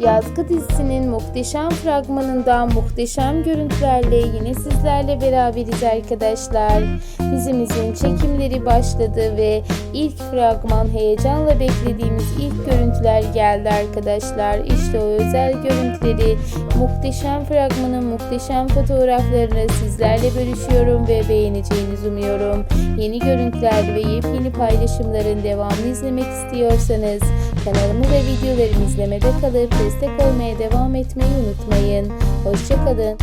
Yazgı dizisinin muhteşem fragmanından muhteşem görüntülerle yine sizlerle beraberiz arkadaşlar. Dizimizin çekimleri başladı ve ilk fragman heyecanla beklediğimiz ilk görüntüler geldi arkadaşlar. İşte o özel görüntüleri, muhteşem fragmanın muhteşem fotoğraflarını sizlerle bölüşüyorum ve beğeneceğinizi umuyorum. Yeni görüntüler ve yepyeni paylaşımların devamını izlemek istiyorsanız kanalımı ve videolarımı izlemede kalıp destek olmaya devam etmeyi unutmayın. Hoşçakalın.